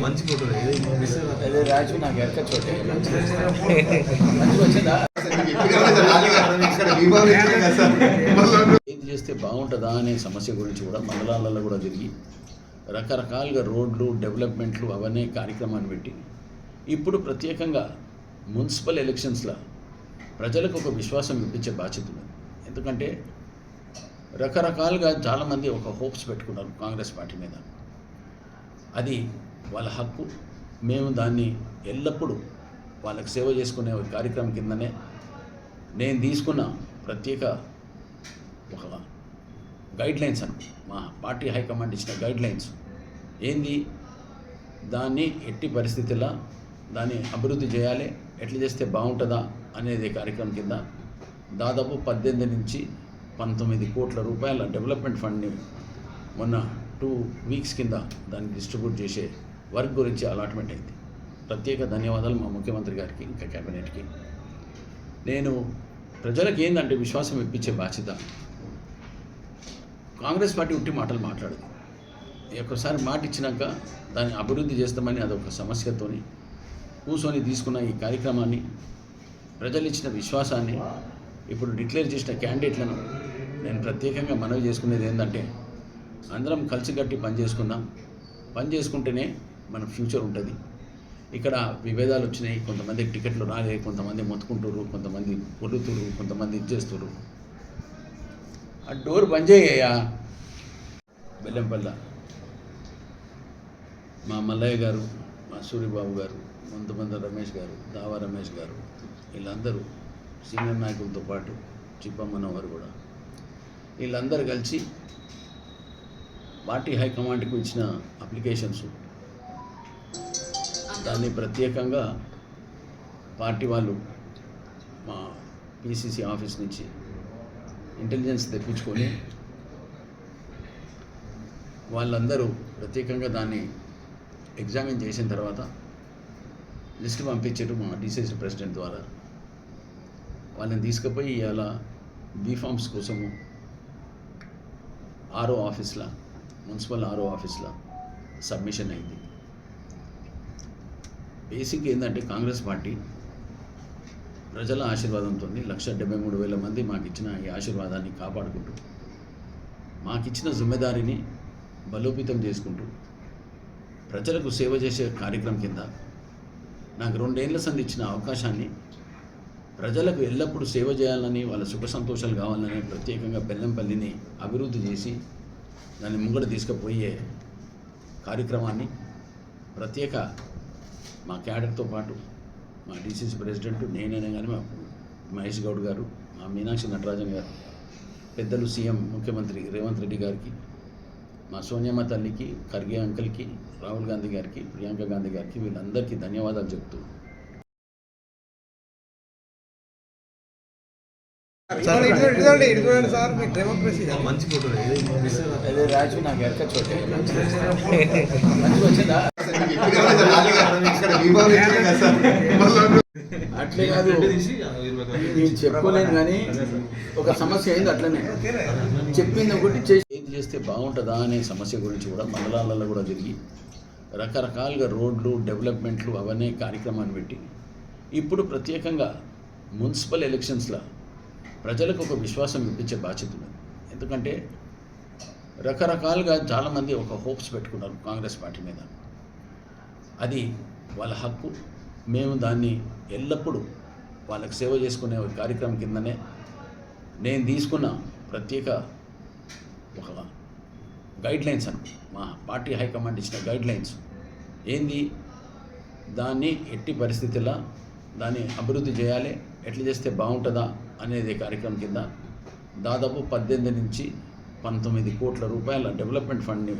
మంచి ఫోటో నాకు చోటే మంచిగా వచ్చిందా ఏది చేస్తే బాగుంటుందా అనే సమస్య గురించి కూడా మండలాలలో కూడా తిరిగి రకరకాలుగా రోడ్లు డెవలప్మెంట్లు అవన్నీ కార్యక్రమాన్ని పెట్టి ఇప్పుడు ప్రత్యేకంగా మున్సిపల్ ఎలక్షన్స్లో ప్రజలకు ఒక విశ్వాసం ఇప్పించే బాధ్యత ఉంది ఎందుకంటే రకరకాలుగా చాలామంది ఒక హోప్స్ పెట్టుకున్నారు కాంగ్రెస్ పార్టీ మీద. అది వాళ్ళ హక్కు. మేము దాన్ని ఎల్లప్పుడూ వాళ్ళకి సేవ చేసుకునే ఒక కార్యక్రమం కిందనే నేను తీసుకున్న ప్రత్యేక ఒక గైడ్ లైన్స్ మా పార్టీ హైకమాండ్ ఇచ్చిన గైడ్ లైన్స్ ఏంది? దాన్ని ఎట్టి పరిస్థితుల్లో దాన్ని అభివృద్ధి చేయాలి. ఎట్లా చేస్తే బాగుంటుందా? అనేది కార్యక్రమం కింద దాదాపు పద్దెనిమిది నుంచి పంతొమ్మిది కోట్ల రూపాయల డెవలప్మెంట్ ఫండ్ని మొన్న టూ వీక్స్ కింద దాన్ని డిస్ట్రిబ్యూట్ చేసే వర్క్ గురించి అలాట్మెంట్ అయింది. ప్రత్యేక ధన్యవాదాలు మా ముఖ్యమంత్రి గారికి ఇంకా కేబినెట్కి నేను ప్రజలకు ఏంటంటే విశ్వాసం ఇప్పించే బాధ్యత. కాంగ్రెస్ పార్టీ ఉట్టి మాటలు మాట్లాడదు. ఒకసారి మాట ఇచ్చినాక దాన్ని అభివృద్ధి చేస్తామని అదొక సమస్యతోని కూర్చొని తీసుకున్న ఈ కార్యక్రమాన్ని ప్రజలు ఇచ్చిన విశ్వాసాన్ని ఇప్పుడు డిక్లేర్ చేసిన క్యాండిడేట్లను నేను ప్రత్యేకంగా మనవి చేసుకునేది ఏంటంటే అందరం కలిసికట్టి పని చేసుకుందాం. పని చేసుకుంటేనే మన ఫ్యూచర్ ఉంటుంది. ఇక్కడ విభేదాలు వచ్చినాయి. కొంతమందికి టికెట్లు రాలే కొంతమంది మొత్తుకుంటారు కొంతమంది పొర్లుతురు కొంతమంది ఇచ్చేస్తారు ఆ డోర్ బంద్ చేయ్యా బెల్లంపల్ల. మా మల్లయ్య గారు మా సూర్యబాబు గారు మంతమంద రమేష్ గారు దావా రమేష్ గారు వీళ్ళందరూ సీనియర్ నాయకులతో పాటు చిప్పమ్మన్న వారు కూడా వీళ్ళందరూ కలిసి పార్టీ హైకమాండ్కు ఇచ్చిన అప్లికేషన్స్. దాన్ని ప్రత్యేకంగా పార్టీ వాళ్ళు మా పిసిసి ఆఫీస్ నుంచి ఇంటెలిజెన్స్ తెప్పించుకొని వాళ్ళందరూ ప్రత్యేకంగా దాన్ని ఎగ్జామిన్ చేసిన తర్వాత లిస్ట్ పంపించారు మా డిసిసి ప్రెసిడెంట్ ద్వారా. వాళ్ళని తీసుకుపోయి ఇవాళ బీఫామ్స్ కోసము ఆర్ఓ ఆఫీస్లో మున్సిపల్ ఆర్ఓ ఆఫీస్లో సబ్మిషన్ అయింది. బేసిక్ ఏంటంటే కాంగ్రెస్ పార్టీ ప్రజల ఆశీర్వాదంతో లక్ష డెబ్బై మూడు వేల మంది మాకు ఇచ్చిన ఈ ఆశీర్వాదాన్ని కాపాడుకుంటూ మాకిచ్చిన జిమ్మెదారిని బలోపేతం చేసుకుంటూ ప్రజలకు సేవ చేసే కార్యక్రమం కింద నాకు రెండేళ్ళ సంది ఇచ్చిన అవకాశాన్ని ప్రజలకు ఎల్లప్పుడూ సేవ చేయాలని వాళ్ళ సుఖ సంతోషాలు కావాలని ప్రత్యేకంగా బెల్లంపల్లిని అభివృద్ధి చేసి దాన్ని ముంగడ తీసుకుపోయే కార్యక్రమాన్ని ప్రత్యేక మా క్యాడర్తో పాటు మా డీసీసీ ప్రెసిడెంట్ నేనైనా కానీ మా మహేష్ గౌడ్ గారు మా మీనాక్షి నటరాజన్ గారు పెద్దలు సీఎం ముఖ్యమంత్రి రేవంత్ రెడ్డి గారికి మా సోనియమ్మ తల్లికి ఖర్గే అంకల్కి రాహుల్ గాంధీ గారికి ప్రియాంక గాంధీ గారికి వీళ్ళందరికీ ధన్యవాదాలు చెప్తూ మంచి ఫోటో అదే రాజు నాకు ఎక్క చోటే. మంచిగా వచ్చిందా? అట్లే కాదు. నేను చెప్పుకోలేను కానీ ఒక సమస్య అయింది అట్లనే. చెప్పింది ఒకటి చేసి చేస్తే బాగుంటుందా అనే సమస్య గురించి కూడా మండలాలలో కూడా తిరిగి రకరకాలుగా రోడ్లు డెవలప్మెంట్లు అవన్నీ కార్యక్రమాన్ని పెట్టి ఇప్పుడు ప్రత్యేకంగా మున్సిపల్ ఎలక్షన్స్లో ప్రజలకు ఒక విశ్వాసం ఇప్పించే బాధ్యత ఉంది ఎందుకంటే రకరకాలుగా చాలామంది ఒక హోప్స్ పెట్టుకున్నారు కాంగ్రెస్ పార్టీ మీద. అది వాళ్ళ హక్కు. మేము దాన్ని ఎల్లప్పుడూ వాళ్ళకి సేవ చేసుకునే ఒక కార్యక్రమం కిందనే నేను తీసుకున్న ప్రత్యేక ఒక గైడ్ లైన్స్ అని మా పార్టీ హైకమాండ్ ఇచ్చిన గైడ్ లైన్స్ ఏంది? దాన్ని ఎట్టి పరిస్థితుల్లో దాన్ని అభివృద్ధి చేయాలి. ఎట్లా చేస్తే బాగుంటుందా అనేది కార్యక్రమం కింద దాదాపు పద్దెనిమిది నుంచి పంతొమ్మిది కోట్ల రూపాయల డెవలప్మెంట్ ఫండ్ని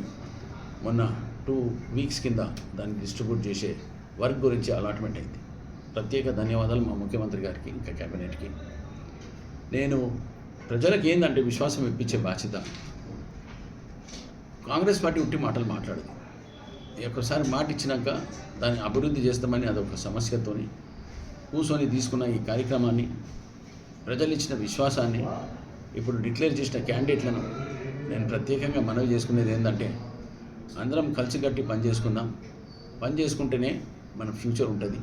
మొన్న టూ వీక్స్ కింద దాన్ని డిస్ట్రిబ్యూట్ చేసే వర్క్ గురించి అలాట్మెంట్ అయింది. ప్రత్యేక ధన్యవాదాలు మా ముఖ్యమంత్రి గారికి ఇంకా కేబినెట్కి నేను ప్రజలకు ఏంటంటే విశ్వాసం ఇప్పించే బాధ్యత. కాంగ్రెస్ పార్టీ ఉట్టి మాటలు మాట్లాడదు ఒకసారి మాట ఇచ్చినాక దాన్ని అభివృద్ధి చేస్తామని అదొక సమస్యతోని కూర్చొని తీసుకున్న ఈ కార్యక్రమాన్ని ప్రజలు ఇచ్చిన విశ్వాసాన్ని ఇప్పుడు డిక్లేర్ చేసిన క్యాండిడేట్లను నేను ప్రత్యేకంగా మనవి చేసుకునేది ఏంటంటే అందరం కలిసికట్టి పని చేసుకుందాం పని చేసుకుంటేనే మన ఫ్యూచర్ ఉంటుంది.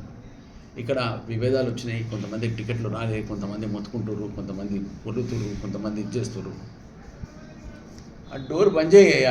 ఇక్కడ విభేదాలు వచ్చినాయి. కొంతమంది టికెట్లు రాలే కొంతమంది మొత్తుకుంటారు కొంతమంది కొడుతురు కొంతమంది ఇది చేస్తారు ఆ డోర్ బంద్ చేయ